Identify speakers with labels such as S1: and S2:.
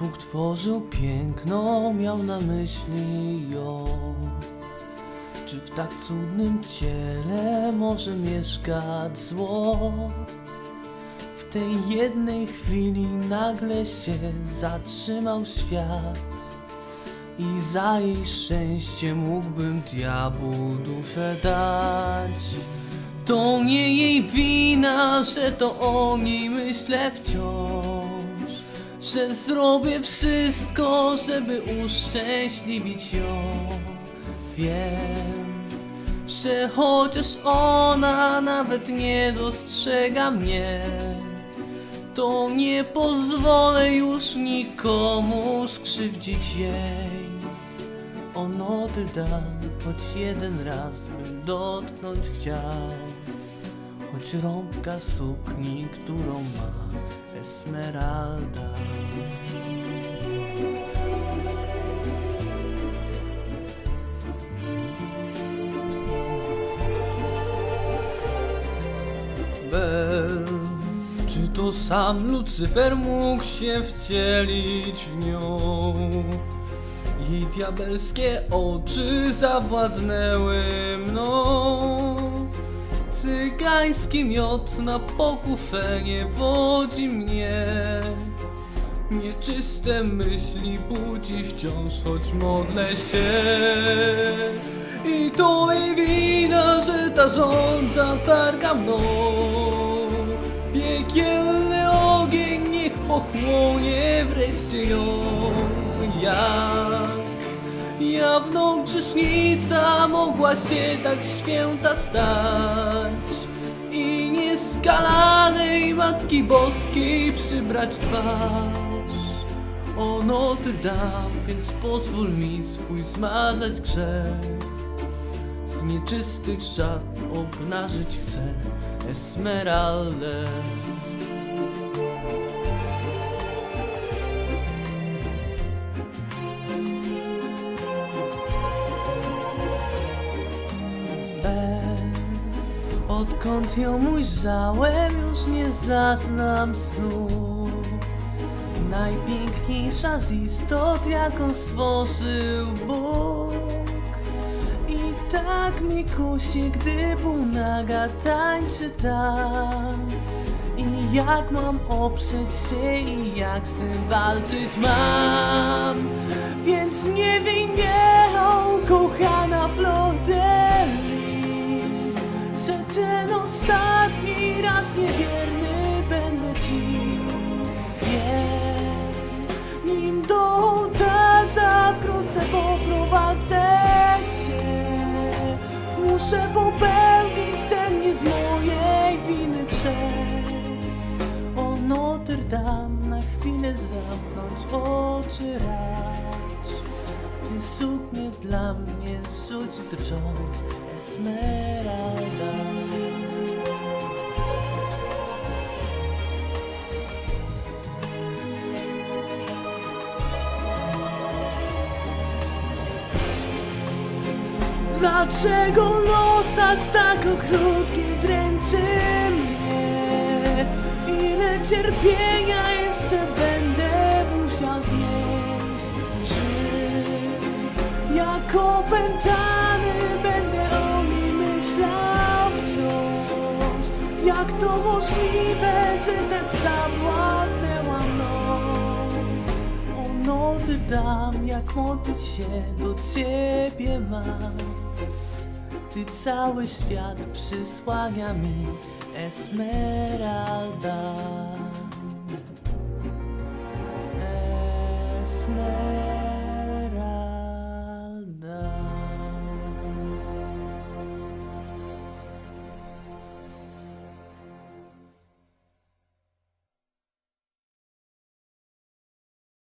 S1: Bóg tworzył piękno, miał na myśli ją. Czy w tak cudnym ciele może mieszkać zło? W tej jednej chwili nagle się zatrzymał świat I za jej szczęście mógłbym diabłu duszę dać To nie jej wina, że to o niej myślę wciąż Że zrobię wszystko, żeby uszczęśliwić ją Wiem, że chociaż ona nawet nie dostrzega mnie to nie pozwolę już nikomu skrzywdzić jej. O Notre Dame, choć jeden raz bym dotknąć chciał, choć rąbka sukni, którą ma Esmeralda. Bel, czy to sam Lucyfer mógł się wcielić w nią? Jej diabelskie oczy zawładnęły mną. Cygański miot na pokufenie wodzi mnie. Nieczyste myśli budzi wciąż, choć modlę się. I to jej wina, że ta żądza targa mną. Piekielny ogień niech pochłonie wreszcie ją. Jak jawną grzesznica mogła się tak święta stać i nieskalanej Matki Boskiej przybrać twarz. O Notre Dame, więc pozwól mi swój zmazać grzech. Z nieczystych szat obnażyć chcę Esmeraldę. Odkąd ją ujrzałem, już nie zaznam snu. Najpiękniejsza z istot, jaką stworzył Bóg. I tak mi kusi, gdy półnaga tańczy tam. I jak mam oprzeć się i jak z tym walczyć mam. Więc nie win Muszę popełnić ten nie z mojej winy grzech. O Notre Dame na chwilę zamknąć oczy racz. Ty suknię dla mnie rzuć drżąc Esmeralda. Dlaczego los aż tak okrutki dręczy mnie? Ile cierpienia jeszcze będę musiał znieść? Czy jak opętany będę o niej myślał wciąż? Jak to możliwe, że tak zawładnęła mną? O Notre Dame, jak modlić się do Ciebie mam. Ty cały świat przysłania mi Esmeralda